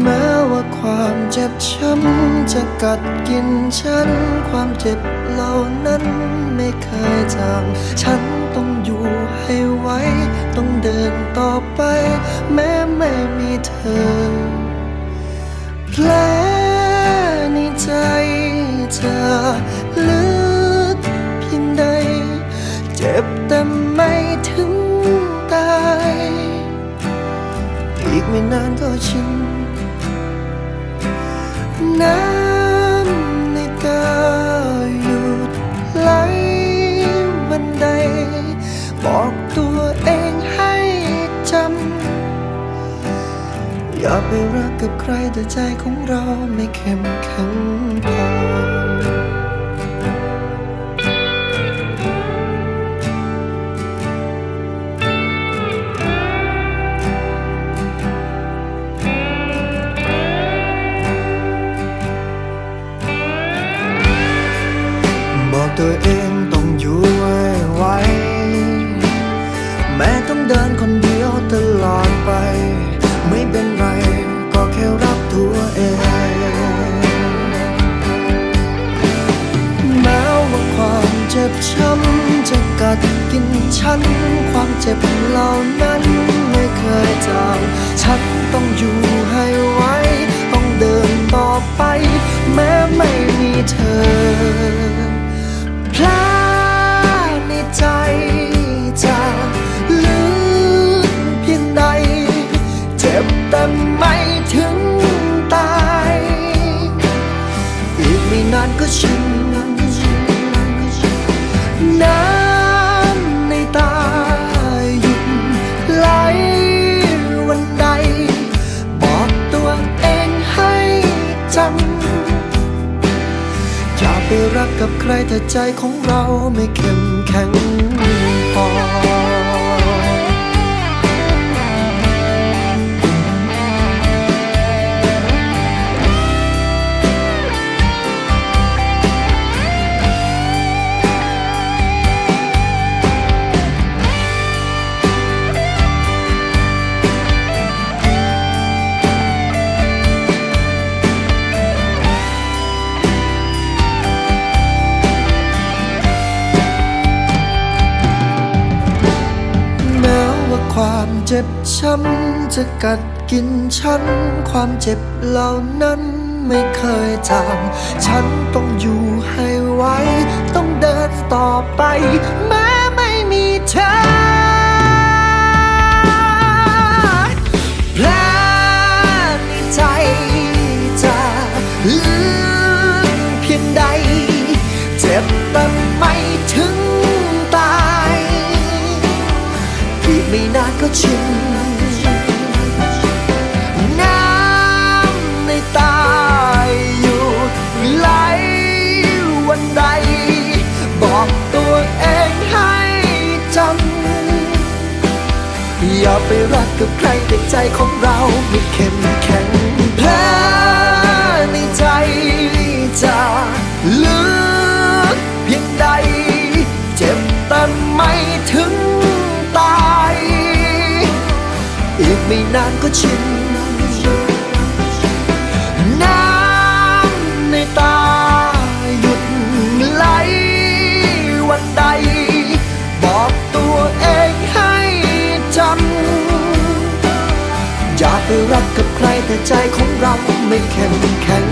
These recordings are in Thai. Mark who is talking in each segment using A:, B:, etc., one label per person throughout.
A: แม้ว่าความเจ็บช้ำจะกัดกินฉัน ความเจ็บเหล่านั้นไม่เคยจางฉันต้องอยู่ให้ไหวต้องเดินต่อไป แม้ไม่มีเธอแผลในใจเธอลึก ไป ใครแต่ใจของเราไม่เข้ม ช้ำจะกัดกินฉัน ความเจ็บเหล่านั้นไม่เคยจาง ฉันต้องอยู่ให้ไหวต้องเดินต่อไปแม้ไม่มีเธอแผลในใจจะลึกเพียงใด เจ็บแต่ไม่ถึงตายอีกไม่นานก็ชิน ไปรักกับใครแต่ใจของเราไม่เข้มแข็งแผลในใจจะลึกเพียงใด เจ็บแต่ไม่ถึงตาย อีกไม่นานก็ชิน ใจของเราไม่เข้มแข็ง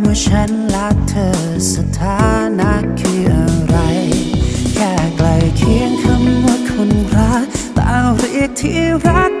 B: ว่าฉันรักเธอสถานะคืออะไร แค่ไกลเคียงคำว่าคนรักแต่เรียกที่รัก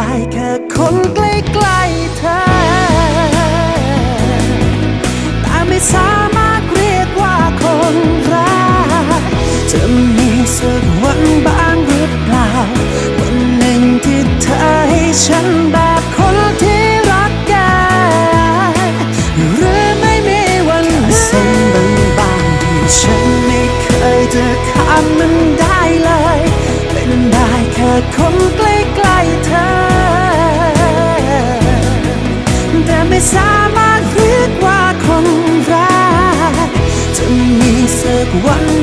B: เสามารถเรียกว่าคนรักจะมีสักวัน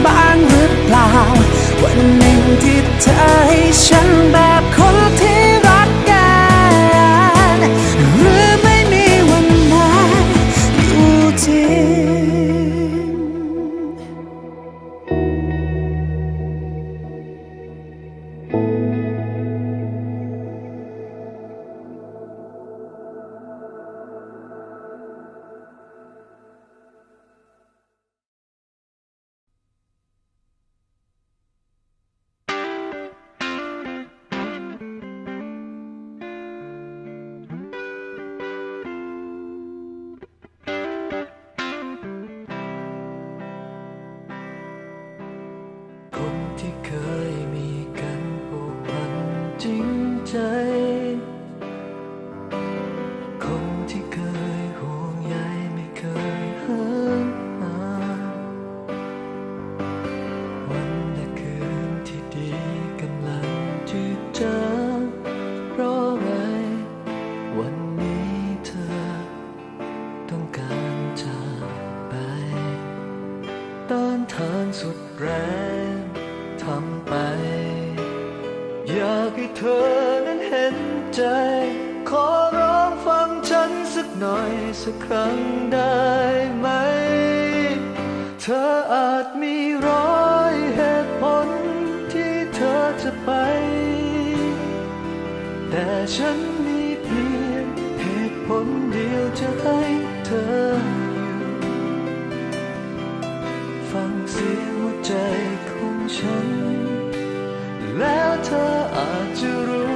B: สักครั้งได้ไหม
C: เธออาจมีร้อยเหตุผลที่เธอจะไป แต่ฉันมีเพียงเหตุผลเดียวจะให้เธออยู่ ฟังเสียงหัวใจของฉัน แล้วเธออาจจะรู้